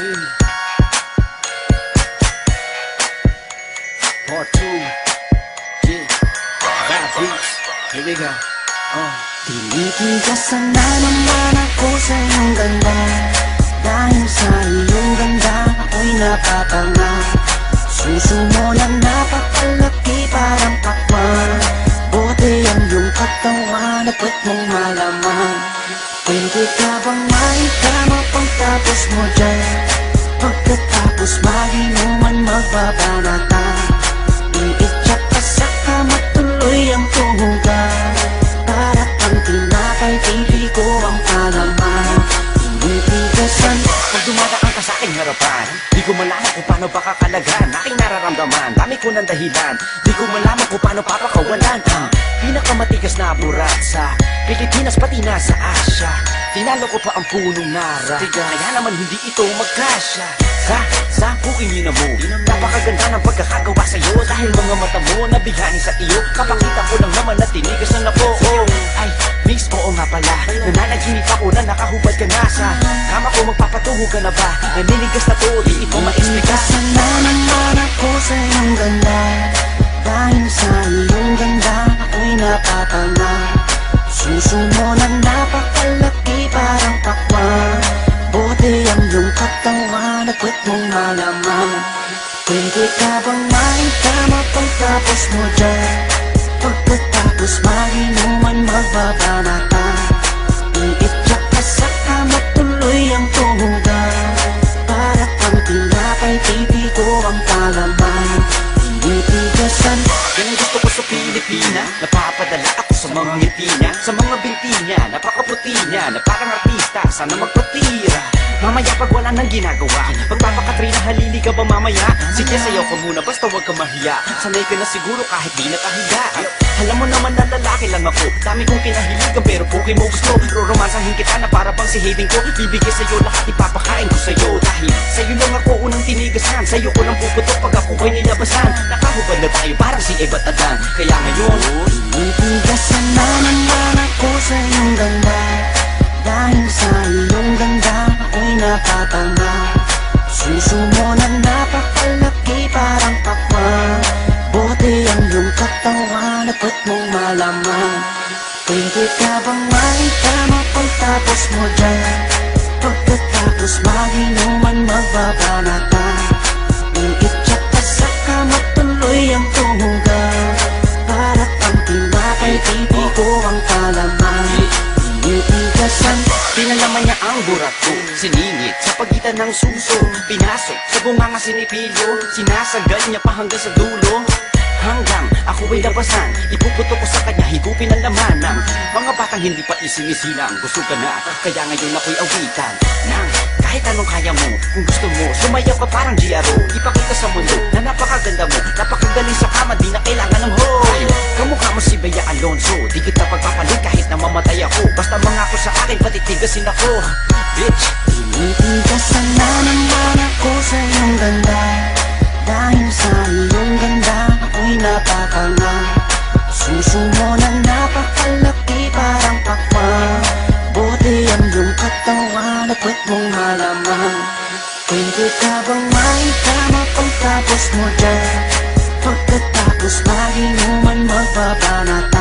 Yeah. Part two. Yeah. Bad beats. Here we go. Uh. Tinitigasan na naman ako sa iyong ganda Dahil sa iyong ganda ako'y napapanga Suso mo na napakalaki parang pakwan Buti ang iyong katawan at puwet mong malaman Pwede ka bang maitama pagtapos mo dyan aking harapan. Di ko malaman kung paano pakakalagan Aking nararamdaman, dami ko ng dahilan. Di ko malaman kung paano papakawalan Ang pinakamatigas na burat sa Pilipinas pati na sa Asya. Tinalo ko pa ang punong nara. Kaya naman hindi ito magkasya. Sa, sa buking yun mo. Napakaganda ng pagkakagawa sa'yo. Dahil mga mata mo nabigani sa iyo. Kapakita ko lang naman na tinigas na po oh, Ay, mix, oo nga pala Nananaginip ako na nakahubad ka na sa Kama ko magpapatungo ka na ba? Naninigas na to, di ito maexplika Tinitigasan na ako sa iyong ganda Dahil sa iyong ganda ako'y napapanga Suso mo na napakalaki parang pakwan Buti ang iyong katawan at puwet mong malaman. Pwede ka bang maitama pagtapos mo dyan artista Sana magpatira Mamaya pag wala nang ginagawa Pagpapakatrina halili ka ba mamaya? Sige sayaw ka muna basta huwag ka mahiya. Sanay ka na siguro kahit di nakahiga Alam mo naman na lalaki lang ako. Dami kong kinahiligan pero puki mo gusto. Roromansahin kita na para bang si Hayden ko. Bibigay sa'yo lahat ipapakain ko sa'yo. Dahil sa'yo lang ako unang tinigasan. Sa'yo ko lang puputok pag ako ko'y nilabasan. Nakahubad na tayo parang si Eva at Adan Kaya ngayon Tinitigasan na naman Suso mo na napakalaki parang pakwan Buti ang iyong katawan at puwet mong malaman. Pwede ka bang maitama pagtapos mo dyan? Pagkatapos maginuman magbabanata. Iitsak ka sa kama tuloy ang tuhugan Para pang tinapay pipi ko ang palaman Tinitigasan Pinalaman niya ang burak ko. Siningit sa pagitan ng suso. Pinasok sa bunganga sinipilyo. Sinasagal niya pa hanggang sa dulo. Hanggang ako ay labasan. Ipuputo ko sa kanya higupin ang laman ng Mga batang hindi pa isinisilang. Gusto ka na Kaya ngayon ako'y awitan Nang kahit anong kaya mo. Kung gusto mo Sumayaw ka parang GRO Ipakita sa mundo Na napakaganda mo. Napakagaling sa kama Di na kailangan ng hoy. Kamukha mo si Bea Alonso. Di kita pagpapalit kahit na mamatay ako sa akin, patitigasin ako. Bitch. Tinitigasan na naman ako sa iyong ganda. Dahil sa iyong ganda, ako'y napakanga Suso mo na napakalaki parang pakwan Buti ang iyong katawan at wet mong halaman. Pwede ka bang maitama pagtapos? Mo dyan Pagkatapos maging naman magbabanata.